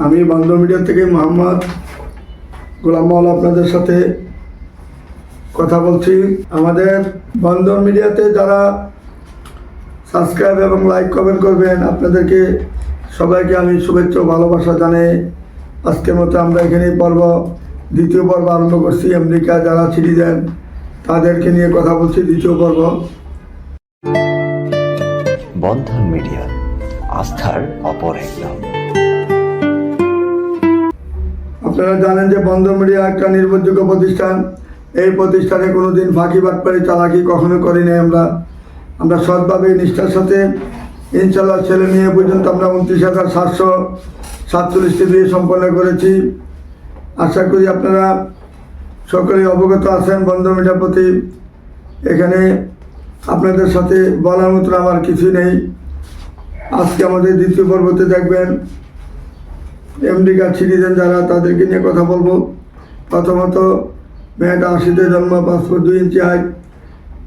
আমি বন্ধ মিডিয়া থেকে মোহাম্মদ গোলাম মহল আপনাদের সাথে কথা বলছি। আমাদের বন্ধন মিডিয়াতে যারা সাবস্ক্রাইব এবং লাইক কমেন্ট করবেন, আপনাদেরকে সবাইকে আমি শুভেচ্ছা ভালোবাসা জানাই আজকের মতো আমরা এখানে পর্ব, দ্বিতীয় পর্ব আরম্ভ করছি। আমেরিকা যারা ছিটি দেন তাদেরকে নিয়ে কথা বলছি দ্বিতীয় পর্ব। বন্ধন মিডিয়া, আস্থার অপর এক নাম আপনারা জানেন যে বন্ধন মিডিয়া একটা নির্ভরযোগ্য প্রতিষ্ঠান। এই প্রতিষ্ঠানে কোনো দিন ফাঁকি বাটপারি চালাকি কখনো করি নাই আমরা। আমরা সৎভাবে নিষ্ঠার সাথে ইনশাল্লাহ ছেলে মেয়ে পর্যন্ত আমরা উনত্রিশ হাজার সাতশো সাতচল্লিশটি বিয়ে সম্পন্ন করেছি। আশা করি আপনারা সকলেই অবগত আছেন বন্ধন মিডিয়ার প্রতি। এখানে আপনাদের সাথে বলার মতো আমার কিছুই নেই। আজকে আমাদের দ্বিতীয় পর্বতে দেখবেন এমডি কার্ড সিটিজেন যারা, তাদেরকে নিয়ে কথা বলব। প্রথমত, মেয়েটা আশিতে জন্ম পাসপোর্ট দুই ইঞ্চি হাইট।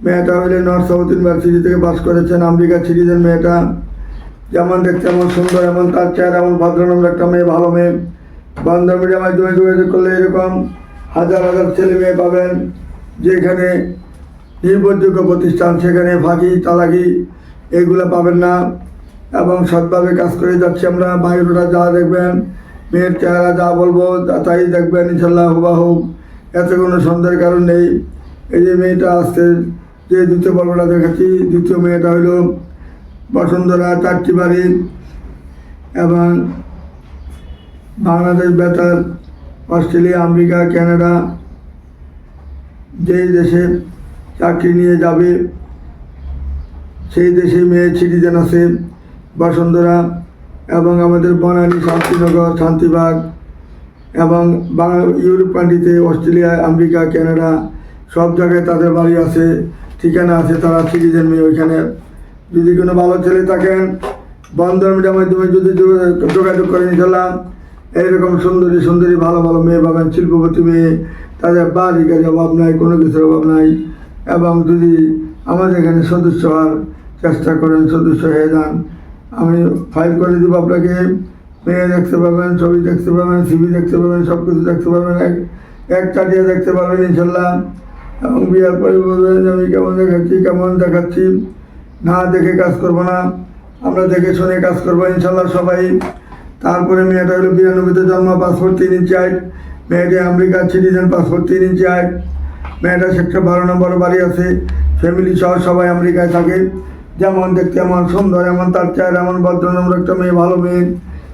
মেয়েটা হলে নর্থ সাউথ ইউনিভার্সিটি থেকে পাস করেছেন। আমেরিকা সিটিজেন মেয়েটা। যেমন দেখতে এমন সুন্দর, এমন তার চেহারা, এমন ভদ্রনম্র একটা মেয়ে, ভালো মেয়ে। বন্ধ মিডিয়ার মাধ্যমে যোগাযোগ করলে এরকম হাজার হাজার ছেলে মেয়ে পাবেন। যেখানে নির্ভরযোগ্য প্রতিষ্ঠান, সেখানে ফাঁকি চালাকি এগুলো পাবেন না। এবং সৎভাবে কাজ করে যাচ্ছি আমরা। বাইরেরা যা দেখবেন মেয়ের চেহারা যা বলব তাই দেখবেন ইনশাল্লাহ হুবাহু। এত কোনো সন্দেহের কারণ নেই। এই যে মেয়েটা আসছে, যে দ্বিতীয় পর্বটা দেখাচ্ছি, দ্বিতীয় মেয়েটা হইল বসুন্ধরা চারটি বাড়ি এবং বাংলাদেশ বেতার, অস্ট্রেলিয়া, আমেরিকা, কানাডা। যেই দেশে চাকরি নিয়ে যাবে, সেই দেশে মেয়ে সিটিজেন আছে বসুন্ধরা। এবং আমাদের বনানী শান্তিনগর, শান্তিবাগ এবং ইউরোপ কান্ট্রিতে অস্ট্রেলিয়া, আমেরিকা, কানাডা সব জায়গায় তাদের বাড়ি আছে, ঠিকানা আছে, তারা সিটিজেন মেয়ে ওইখানে। যদি কোনো ভালো ছেলে থাকেন, বন্ধন মিডিয়ার মাধ্যমে যদি যোগাযোগ- করে নিলাম এইরকম সুন্দরী সুন্দরী, ভালো ভালো মেয়ে পাবেন, শিল্পপতি মেয়ে। তাদের বাড়ি গাড়ি অভাব নাই, কোনো কিছুর অভাব নাই। এবং যদি আমাদের এখানে সদস্য হওয়ার চেষ্টা করেন, সদস্য হয়ে যান আমি ফাইল করে দেবো আপনাকে। মেয়ে দেখতে পাবেন, ছবি দেখতে পাবেন সিবি দেখতে পাবেন সব কিছু দেখতে পাবেন। এক এক কাটিয়ে দেখতে পাবেন ইনশাল্লাহ এবং বিয়ার পরে বলবেন যে, আমি কেমন দেখাচ্ছি কেমন দেখাচ্ছি? না দেখে কাজ করব না। আমরা দেখে শুনে কাজ করব ইনশাল্লাহ সবাই। তারপরে মেয়েটা হলো বিরানব্বইতে জন্ম, পাসপোর্ট তিন ইঞ্চি হাইট মেয়েটি আমেরিকার সিটিজেন, পাসপোর্ট তিন ইঞ্চি হাইট মেয়েটা সেক্টর বারো নম্বর বাড়ি আছে। ফ্যামিলি সহ সবাই আমেরিকায় থাকে। যেমন দেখতে এমন সুন্দর, এমন তার চেহারা, এমন ভদ্রনম্র একটা মেয়ে, ভালো মেয়ে,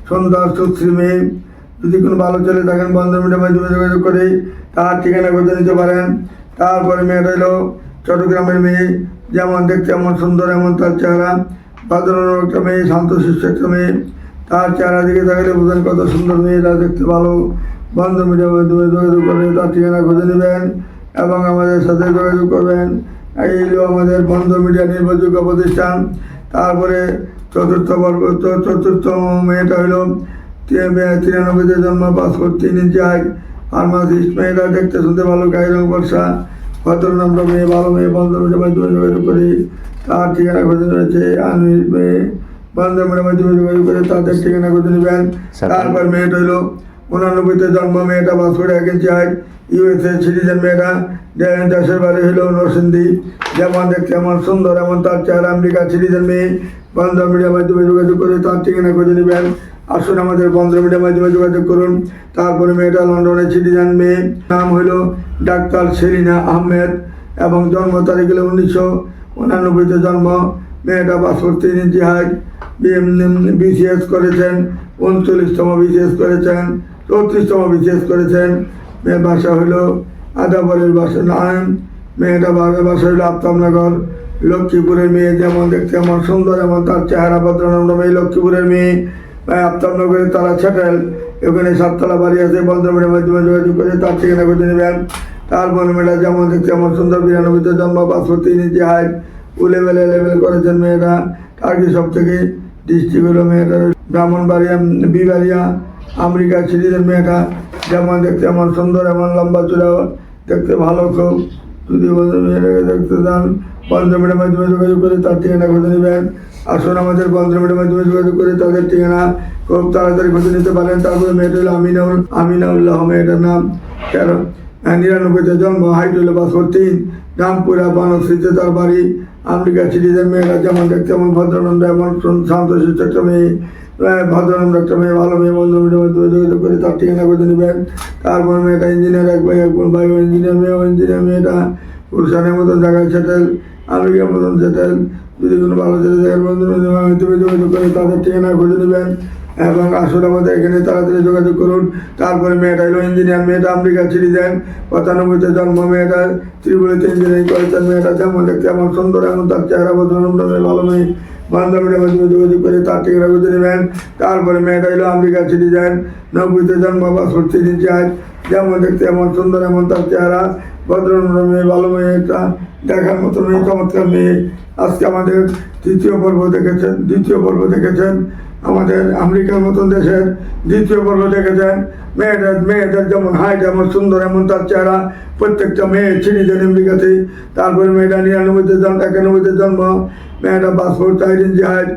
সুন্দর, সুশ্রী মেয়ে। যদি কোনো ভালো ছেলে থাকেন বন্ধ মিডিয়ার মাধ্যমে যোগাযোগ করে তার ঠিকানা করতে নিতে পারেন। তারপরে মেয়েটা হলো চট্টগ্রামের মেয়ে। যেমন দেখতে এমন সুন্দর, এমন তার চেহারা ভদ্রনম্র একটা মেয়ে, শান্ত শিষ্ট একটা মেয়ে। তার চেহারা দিকে তাকালে বুঝেন কত সুন্দর মেয়েরা দেখতে ভালো। বন্ধ মিডিয়ার মাধ্যমে যোগাযোগ করে তার ঠিকানা খুঁজে নেবেন এবং আমাদের সাথে যোগাযোগ করবেন। এই হলো আমাদের বন্ধ মিডিয়া নির্ভরযোগ্য প্রতিষ্ঠান। তারপরে চতুর্থ বর্গ চতুর্থ মেয়েটা হলো তিরানব্বইতে জন্ম পাসপোর্ট তিন ইঞ্চি হাইট ফার্মাসিস্ট মেয়েরা দেখতে শুনতে ভালো গায়ে রং বর্ষা ভদ্র নম্র মেয়ে ভালো মেয়ে বন্ধ মাধ্যমে যোগাযোগ করি। তার ঠিকানা খুঁজে রয়েছে আমি মেয়ে বন্ধ মাধ্যমে যোগাযোগ করে তাদের ঠিকানা খুঁজে নেবেন। তারপর মেয়েটা হলো উনানব্বইতে জন্ম, মেয়েটা ইঞ্চি হাইট ইউএসএ সিটিজেন মেয়েটা দেশের বাড়ি হলো নরসিংদী। যেমন দেখতে এমন সুন্দর, এমন তার চেহারা আমেরিকা সিটিজেন মেয়ে। বন্ধ মিডিয়ার মাধ্যমে যোগাযোগ করে তার ঠিকানা খুঁজে নেবেন। আসুন আমাদের বন্ধ মিডিয়ার মাধ্যমে যোগাযোগ করুন। তারপরে মেয়েটা লন্ডনের সিটিজেন মেয়ে। নাম হলো ডাক্তার সেলিনা আহমেদ এবং জন্ম তারিখ হলো উনিশশো উনানব্বইতে জন্ম। মেয়েটা পাসপোর্ট তিন ইঞ্চি হাইট বিসিএস করেছেন, উনচল্লিশতম বিসিএস করেছেন। চৌত্রিশতম বিশেষ করেছেন। মেয়ের বাসা হলো আদাবরের বাসা নারায়ণ মেয়েটা বাবার বাসা হলো আফতাবনগর। লক্ষ্মীপুরের মেয়ে যেমন দেখতে এমন সুন্দর, এমন তার চেহারা ভদ্রনম্র মেয়ে লক্ষ্মীপুরের মেয়ে। আফতাবনগরে তারা সেটেল ওখানে সাততলা বাড়ি আছে বন্ধমের মাধ্যমে যোগাযোগ করে তার ঠিকানা খুঁজে নেবেন। তারপর মেয়েটা যেমন দেখতে এমন সুন্দর, বিরানব্বইতে জন্ম পাসপোর্ট তিন ইঞ্চি হাইট লেভেলে লেভেল করেছেন মেয়েরা টার্কি সব থেকে ডিস্ট্রিক্ট হলো মেয়েটা ব্রাহ্মণবাড়িয়া বিবাড়িয়া। আমেরিকা সিটিজেন মেয়েটা যেমন দেখতে এমন সুন্দর এমন লম্বা চূড়া দেখতে ভালো খুব। যদি মেয়েটাকে দেখতে চান বন্ধ মেয়েটার মাধ্যমে যোগাযোগ করে তার ঠিকানা খুঁজে নেবেন। আসুন আমাদের বন্ধুমের মাধ্যমে যোগাযোগ করে তাদের ঠিকানা খুব তাড়াতাড়ি খুঁজে নিতে পারেন। তারপরে মেয়েটা হলো আমিনাউল আমিনাউল্লাহ মেয়েটার নাম। আহ, নিরানব্বইতে জন্ম হাইট হলো তিন রামপুরা বানশ্রীতে তার বাড়ি। আমেরিকা সিটিজেন মেয়েরা যেমন দেখতে এমন ভদ্রনন্দ এমন শান্তশিষ্ট একটা মেয়ে। আহ, ভদ্রনন্দ একটা মেয়ে ভালো মেয়ে মাধ্যমে যোগাযোগ করে তার ঠিকানা খুঁজে নেবেন। তারপরে মেয়েটা ইঞ্জিনিয়ার এক ভাই এক ভাই ইঞ্জিনিয়ার মেয়েও ইঞ্জিনিয়ার মেয়েটা পুরুষানের মতন জায়গায় সেটেল আমেরিকার মতন সেটেল যদি কোনো ভালো ছেলে জায়গার বন্ধুর মাধ্যমে যোগাযোগ করে তাদের ঠিকানা খুঁজে নেবেন এবং আসলে আমাদের এখানে তাড়াতাড়ি যোগাযোগ করুন। তারপরে মেয়েটা হলো ইঞ্জিনিয়ার মেয়েটা আমেরিকা সিটিজেন পঁচানব্বইতে জন্ম মেয়েটা ত্রিপুরাতে ইঞ্জিনিয়ারিং করেছেন মেয়েটা যেমন দেখতে এমন সুন্দর এমন তার চেহারা বদনম্র মেয়ে ভালো মেয়ে। বান্ধবীর মাধ্যমে করে তার ঠিকানা নেবেন। তারপরে মেয়েটা এলো আমেরিকা সিটিজেন নব্বইতে জন্ম বাষট্টি তিন চার যেমন দেখতে এমন সুন্দর, এমন তার চেহারা। ভদ্র মেয়ে, ভালো মেয়ে একটা। দেখার মতো মেয়ে, চমৎকার মেয়ে। আজকে আমাদের তৃতীয় পর্ব দেখেছেন, দ্বিতীয় পর্ব দেখেছেন। আমাদের আমেরিকার মতন দেশের দ্বিতীয় পর্ব দেখেছেন মেয়েদের মেয়েদের যেমন হাইট এমন সুন্দর, এমন তার চেহারা। প্রত্যেকটা মেয়ে ছিঁড়িছেন আমেরিকাতে। তারপরে মেয়েটা নিরানব্বইতে জন্ম, একানব্বইতে জন্ম। মেয়েটা পাসপোর্ট চার ইঞ্চি হাইট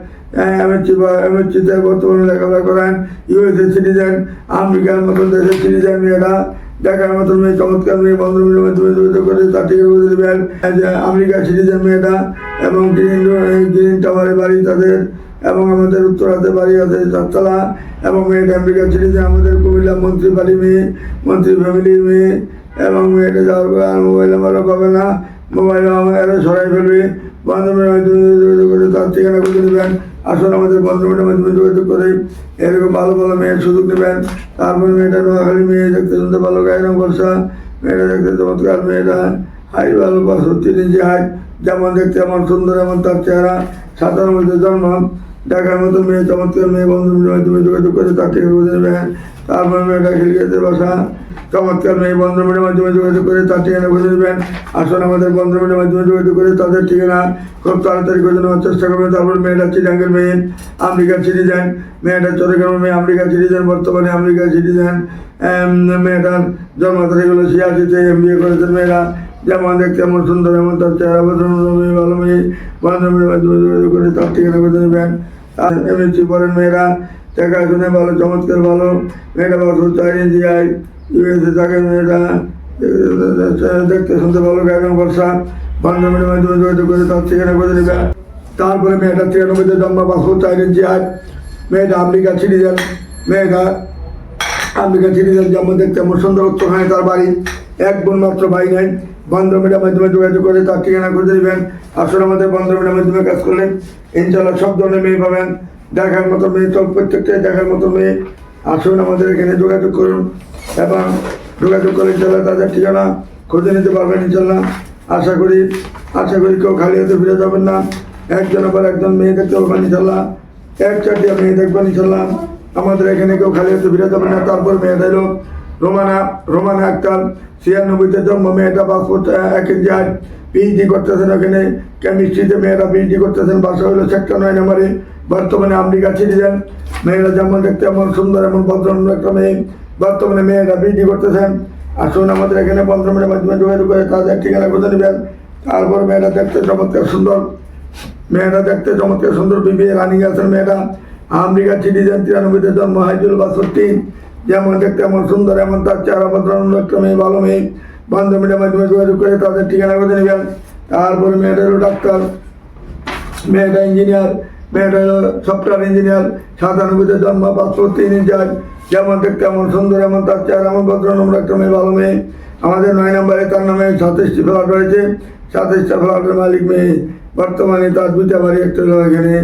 বা এমএসসিতে বর্তমানে লেখাপড়া করেন। ইউএসএ সিটিজেন আমেরিকার মতন দেশের সিটিজেন মেয়েরা। দেখার মতন মেয়ে, চমৎকার মেয়ে মাধ্যমে যোগাযোগ করে তার ঠিকানা বুঝে দেবেন, যে আমেরিকা সিটিজেন মেয়েটা এবং গ্রিন গ্রিন টাওয়ারে বাড়ি তাদের এবং আমাদের উত্তরাতে বাড়ি আছে চারতলা এবং মেয়েটা আমেরিকা সিটিজেন আমাদের কুমিল্লা মন্ত্রী বাড়ি মেয়ে, মন্ত্রী ফ্যামিলির মেয়ে এবং মেয়েটা যাওয়ার পর আর মোবাইল নাম্বারও পাবে না। মোবাইল আমার সরাই ফেলবে। বান্ধবের যোগাযোগ করে তার ঠিকানা খুঁজে নেবেন। আসুন আমাদের বন্ধুমের মাধ্যমে যোগাযোগ করে এরকম ভালো ভালো মেয়ের সুযোগ নেবেন। তারপর মেয়েটা নোয়াখালী মেয়ে, দেখতে শুনতে ভালো গায়ে বর্ষা মেয়েটা দেখতে চমৎকার, মেয়েটা হাই ভালো বছর তিন ইঞ্চি হাইট। যেমন দেখতে এমন সুন্দর, এমন তার চেহারা। সাধারণ মধ্যে জন্ম। দেখার মতো মেয়ে, চমৎকার মেয়ে বন্ধুমের মাধ্যমে যোগাযোগ করে খুঁজে নেবেন তারপর মেয়েটা খিলগেতে বসা চমৎকার মেয়ে বন্ধুমের মাধ্যমে যোগাযোগ করে তার ঠিকানা খুঁজে নেবেন আসুন আমাদের বন্ধুমের মাধ্যমে যোগাযোগ করে, তাদের ঠিকানা খুব তাড়াতাড়ি খুঁজে নেওয়ার চেষ্টা করবেন তারপর মেয়েটা চিটাঙ্গের মেয়ে, আমেরিকার সিটিজেন মেয়েটা চট্টগ্রামের মেয়ে, আমেরিকার সিটিজেন বর্তমানে আমেরিকার সিটিজেন মেয়েটার জন্ম তারিখ হলো এম বিএ করেছেন মেয়েরা। যেমন দেখতে এমন সুন্দর, এমন তার চেহারা ভালো মেয়ে। বান্ধবের মাধ্যমে যোগাযোগ করে, তার ঠিকানা খুঁজে নেবেন এমএসসি পড়েন মেয়েরা, দেখা শুনে ভালো, চমৎকার ভালো, মেয়েটা বছর ইঞ্চি আয়। ইউএসএ থাকে দেখতে শুনতে ভালো বর্ষা বান্ধবের মাধ্যমে যোগাযোগ করে তার ঠিকানা খুঁজে নেবেন তারপরে মেয়েটা তিরানব্বইতে জন্ম বছর আয়। মেয়েটা আমেরিকা সিটিজেন মেয়েটা আমেরিকা যেমন দেখতে এমন সুন্দর উত্তরখানে তার বাড়ি। এক বোন মাত্র ভাই নাই। বন্ধমের মাধ্যমে যোগাযোগ করে, তার ঠিকানা খুঁজে নেবেন। আসলে আমাদের বন্ধমের মাধ্যমে কাজ করলেন ইনশাল্লাহ সব ধরনের মেয়ে পাবেন। দেখার মতো মেয়ে তো প্রত্যেকটাই দেখার মতো মেয়ে। আসুন আমাদের এখানে যোগাযোগ করুন এবং যোগাযোগ করে ইনশাল্লাহ তাদের ঠিকানা খুঁজে নিতে পারবেন ইনশাল্লাহ আশা করি আশা করি কেউ খালি হাতে ফিরে যাবেন না। একজন আবার একজন মেয়ে দেখতে পারবেন ইনশাল্লাহ এক চারটি মেয়ে দেখবেন ইনশাল্লাহ আমাদের এখানে কেউ খালি হাতে ফিরে যাবেন না। তারপর মেয়ে এলো রোমানা রোমানা আক্তার ছিয়ানব্বইতে জন্ম, মেয়েটা পাসপোর্ট এক হাইট পিএইচডি করতেছেন ওখানে কেমিস্ট্রিতে মেয়েরা পিএইচডি করতেছেন, বাসা হলো সেক্টর নয় নম্বরে, বর্তমানে আমেরিকা সিটিজেন মেয়েরা যেমন দেখতে এমন সুন্দর, এমন ভদ্রনম্র একটা মেয়ে, বর্তমানে মেয়েরা পিএইচডি করতেছেন। আসুন, আমাদের এখানে বন্ধমের মাধ্যমে যোগাযোগ করে তাদের ঠিকানা খুঁজে নেবেন। তারপর মেয়েরা দেখতে চমৎকার সুন্দর। মেয়েরা দেখতে চমৎকার সুন্দর বিবি রানিং আছেন মেয়েরা। আমেরিকা সিটিজেন তিরানব্বইতে জন্ম, হাইজুল বাষট্টি যেমন দেখতে এমন সুন্দর, এমন তার চেহারা একটা মেয়ে ভালো মেয়ে বান্ধবীদের মাধ্যমে যোগাযোগ করে তাদের ঠিকানা করে নেবেন। তারপরে মেয়েটা হলো ডাক্তার, মেয়েটা ইঞ্জিনিয়ার, মেয়েটা হলো সফটওয়্যার ইঞ্জিনিয়ার সাতানব্বইতে জন্ম পাঁচশো তিন ইঞ্চার যেমন দেখতে এমন সুন্দর, এমন তার চেহারা, এমন ভদ্রনম্র একটা মেয়ে ভালো মেয়ে আমাদের নয় নম্বরে তার নামে সাতাশটি ফ্ল্যাট রয়েছে। সাতাশটা ফ্ল্যাটের মালিক মেয়ে। বর্তমানে তার দুইটা বাড়ি, একটা হলো এখানে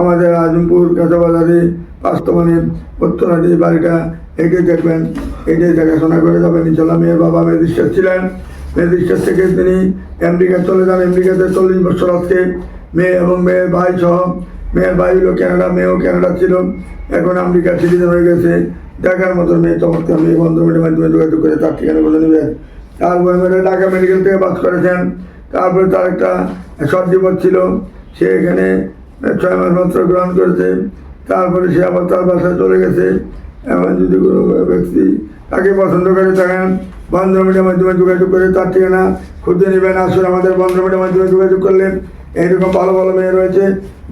আমাদের আজমপুর, কাঁচাবাজারে বর্তমানে উত্তরাদি বাড়িটা এটাই দেখবেন এটাই দেখাশোনা করে যাবেন। ইনশাল্লাহ মেয়ের বাবা ম্যাজিস্ট্রেট ছিলেন। ম্যাজিস্ট্রেট থেকে তিনি আমেরিকা চলে যান। আমেরিকাতে চল্লিশ বছর আজকে মেয়ে এবং মেয়ের ভাই সহ। মেয়ের ভাই হলো ক্যানাডা মেয়েও ক্যানাডা ছিল। এখন আমেরিকা সিটিজেন হয়ে গেছে। দেখার মতো মেয়ে, চমৎকার মেয়ে। বন্ধুমের মাধ্যমে যোগাযোগ করে তার ঠিকানা বলে নেবেন। তারপরে মেয়েটা ঢাকা মেডিকেল থেকে পাস করেছেন। তারপরে তার একটা শর্ট ডিভোর্স ছিল। সে এখানে ছয় মাস মাত্র গ্রহণ করেছে। তারপরে সে আবার তার বাসায় চলে গেছে। এমন যদি কোনো ব্যক্তি তাকে পছন্দ করে থাকেন বন্ধুমের মাধ্যমে যোগাযোগ করে, তার ঠিকানা খুঁজে নেবেন আসুন আমাদের বন্ধুমের মাধ্যমে যোগাযোগ করলেন এইরকম ভালো ভালো মেয়ে রয়েছে,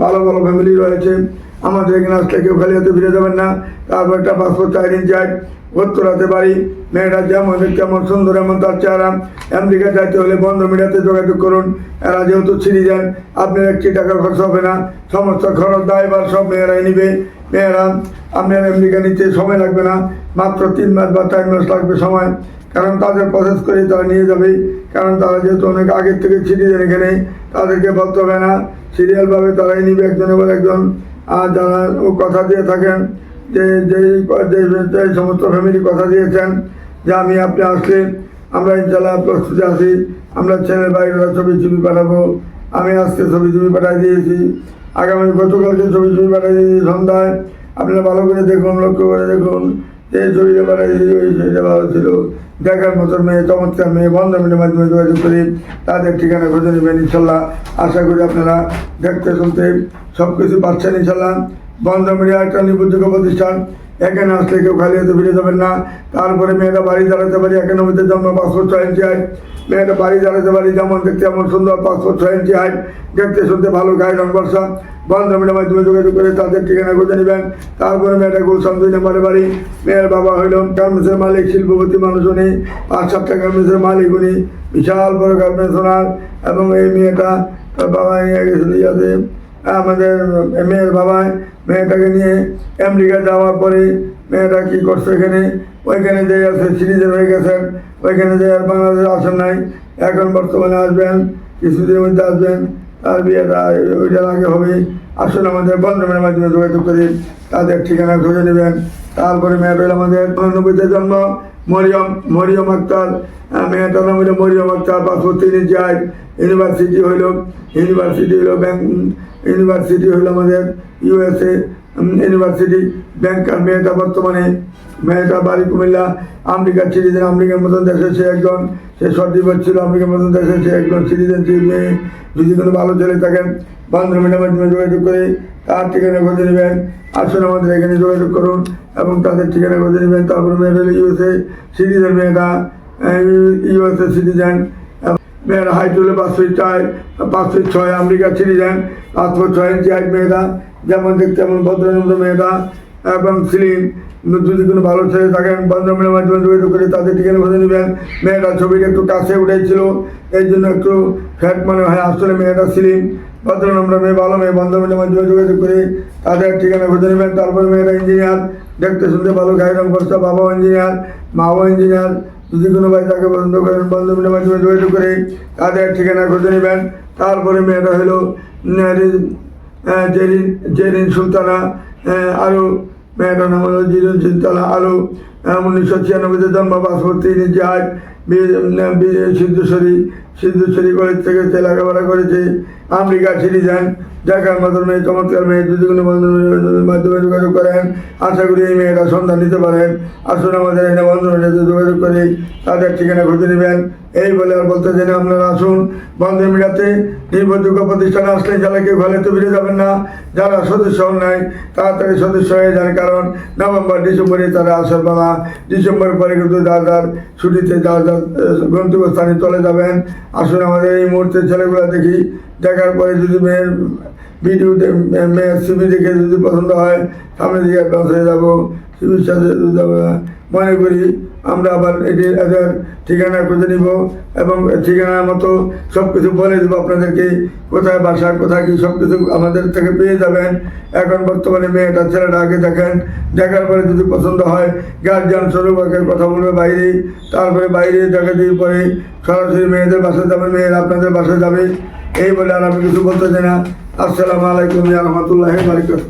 ভালো ভালো ফ্যামিলি রয়েছে। আমাদের এখানে আসলে কেউ খালি হাতে ফিরে যাবেন না। তারপর একটা পাসপোর্ট চার ইঞ্চ হাইট উত্তরাতে বাড়ি মেয়েটা যেমন এমন সুন্দর, এমন তার চেহারা। আমেরিকা যাইতে হলে বন্ধ মিডিয়াতে যোগাযোগ করুন। এরা যেহেতু সিটিজেন আপনার একটি টাকা খরচ হবে না। সমস্ত খরচ দায়বার সব মেয়েরাই নিবে। মেয়েরা আপনার আমেরিকা নিতে সময় লাগবে না, মাত্র তিন মাস বা চার মাস লাগবে সময়। কারণ তাদের প্রসেস করে তারা নিয়ে যাবে। কারণ তারা যেহেতু অনেক আগের থেকে সিটিজেন এখানে, তাদেরকে বলতে হবে না। সিরিয়ালভাবে তারাই নিবে একজনের পর একজন। আর যারা ও কথা দিয়ে থাকেন, যে যে সমস্ত ফ্যামিলি কথা দিয়েছেন, যে আমি আপনি আসলে, আমরা ইনশাল্লাহ প্রস্তুতি আছি, আমরা ছেলের বাইরে ছবি ছবি পাঠাবো। আমি আজকে ছবি ছবি পাঠাই দিয়েছি। আগামী গতকালকে ছবি ছবি পাঠাই দিয়েছি সন্ধ্যায়। আপনারা ভালো করে দেখুন, লক্ষ্য করে দেখুন যে ছবিটা পাঠাই ওই ছবিটা ভালো ছিল দেখার মতন মেয়ে, চমৎকার মেয়ে, বন্ধ মিলে মাধ্যমে যোগাযোগ করি। তাদের ঠিকানা খুঁজে নেবেন, ইনশাল্লাহ। আশা করি আপনারা দেখতে শুনতে সব কিছু পাচ্ছেন, ইনশাল্লাহ। বন্ধ মিডিয়া একটা নির্ভরযোগ্য প্রতিষ্ঠান। এখানে আসলে কেউ খালি হাতে ফিরে যাবেন না। তারপরে মেয়েরা বাড়ি দাঁড়াতে পারি একানব্বইতে জন্ম পাসপোর্ট ছয় ইঞ্চি হাইট মেয়েরা বাড়ি দাঁড়াতে পারি যেমন দেখতে এমন সুন্দর পাসপোর্ট ছয় ইঞ্চি হাইট দেখতে শুনতে ভালো গায়ে রং বর্ষা। বন্ধ মিডিয়ার মাধ্যমে যোগাযোগ করে তাদের ঠিকানা খুঁজে নেবেন। তারপরে মেয়েটা গুলশান দুই নম্বরে বাড়ি। মেয়ের বাবা হইল গার্মেন্টসের মালিক, শিল্পপতি মানুষ উনি। পাঁচ সাতটা গার্মেন্টসের মালিক উনি। বিশাল বড় গার্মেন্টস ওনার। এবং এই মেয়েটা বাবা গেছিল আমাদের মেয়ের বাবা মেয়েটাকে নিয়ে আমেরিকা যাওয়ার পরে মেয়েটা কী করছে এখানে? ওইখানে যে আছে, সিরিজের হয়ে গেছেন। ওইখানে যে আর বাংলাদেশ আসেন নাই। এখন বর্তমানে আসবেন, কিছুদিনের মধ্যে আসবেন। তার বিয়েটা ওইটার আগে হবে। আসুন আমাদের বন্ধনের মাধ্যমে যোগাযোগ করি তাদের ঠিকানা খুঁজে নেবেন। তারপরে মেয়েটা হলো আমাদের উননব্বইতে জন্ম, মরিয়ম মরিয়ম আক্তার। মেয়েটার নাম হলো মরিয়ম আক্তার, পাসপোর্ট তিনি যায় ইউনিভার্সিটি হইল ইউনিভার্সিটি হইল ব্যাংক ইউনিভার্সিটি হইল আমাদের ইউএসএ ইউনিভার্সিটি ব্যাংকার মেয়েটা বর্তমানে, মেয়েটা বাড়ি কুমিল্লা, আমেরিকার সিটিজেন আমেরিকার মতন দেশে সে একজন, সে সর্দিবর ছিল, আমেরিকার মতন দেশে সে একজন সিটিজেন মেয়ে। যদি কোনো ভালো ছেলে থাকেন বান্ধবীর যোগাযোগ করে তার ঠিকানা খুঁজে নেবেন। আসুন আমাদের এখানে যোগাযোগ করুন এবং তাদের ঠিকানা খুঁজে নেবেন। তারপরে মেয়েটা ইউএসএ সিটিজেন মেয়েটা ইউএসএ সিটিজেন মেয়েরা হাইট হলে পাঁচ ফিট চার পাঁচ ফিট ছয় আমেরিকার সিটিজেন পাঁচ ফুট ছয় ইঞ্চি হাইট মেয়েটা যেমন দেখতে এমন ভদ্রনন্দ মেয়েটা এবং স্লিম যদি কোনো ভালো ছেলে থাকেন বান্ধবের মাধ্যমে যোগাযোগ করে তাদের ঠিকানা খুঁজে নেবেন। মেয়েটা ছবিটা একটু কাছে উঠেছিল, এই জন্য একটু ফ্যাট মনে হয়, আসলে মেয়েটা স্লিম ভদ্রনম্র মেয়ে, ভালো মেয়ে বান্ধবের মাধ্যমে যোগাযোগ করে তাদের ঠিকানা খুঁজে নেবেন। তারপরে মেয়েরা ইঞ্জিনিয়ার দেখতে শুনতে ভালো গায়ে রং বাবাও ইঞ্জিনিয়ার মাও ইঞ্জিনিয়ার যদি কোনো ভাই তাকে পছন্দ করেন বন্ধুদের মাধ্যমে যোগাযোগ করে তাদের ঠিকানা খুঁজে নেবেন। তারপরে মেয়েটা হলো জেরিন জেরিন সুলতানা আরও মেয়েটার নাম হলো জিরুন সুলতানা আরও উনিশশো ছিয়ানব্বইতে জন্ম পাসপোর্ট তিন জাহাজ সিদ্ধেশ্বরী সিদ্ধেশ্বরী কলেজ থেকে সে লেখাপড়া করেছে। America citizen. দেখার মেয়ে, চমৎকার মেয়ে যদি কোনো মাধ্যমে যোগাযোগ করেন। আশা করি এই মেয়েটা সন্ধান নিতে পারেন। আসুন আমাদের এখানে বন্ধুর যোগাযোগ করে, তাদের ঠিকানা খুঁজে নেবেন। এই বলে আর বলতে চাই আপনারা আসুন। বন্ধু মিডিয়াতে নির্ভরযোগ্য প্রতিষ্ঠানে আসলে যারা কেউ ভালো তো ফিরে যাবেন না, যারা সদস্য হন নাই, তাড়াতাড়ি সদস্য হয়ে যান। কারণ নভেম্বর, ডিসেম্বরে তারা আসার বেলা ডিসেম্বর পরে কিন্তু যার যার ছুটিতে যার যার গন্তব্যস্থানে চলে যাবেন। আসুন আমাদের এই মুহূর্তে ছেলেগুলো দেখি। দেখার পরে যদি মেয়ের ভিডিও মেয়ের সিবি দেখে যদি পছন্দ হয় সামনে দিকে হয়ে যাব। সিবির সাথে মনে করি আমরা আবার এটি এদের ঠিকানা খুঁজে নিব এবং ঠিকানার মতো সব কিছু বলে দেবো আপনাদেরকে, কোথায় বাসা, কোথায় কি সব কিছু আমাদের থেকে পেয়ে যাবেন। এখন বর্তমানে মেয়েটা, ছেলেটা আগে দেখেন। দেখার পরে যদি পছন্দ হয় গার্জিয়ান স্বরূপ আগে কথা বলবে বাইরে। তারপরে বাইরে দেখা দিয়ে পরে সরাসরি মেয়েদের বাসায় যাবে, মেয়েরা আপনাদের বাসায় যাবে। এই বলে আর আমি কিছু বলতে চাই না। আসসালামু আলাইকুম রহমতুল্লাহ বারিকাত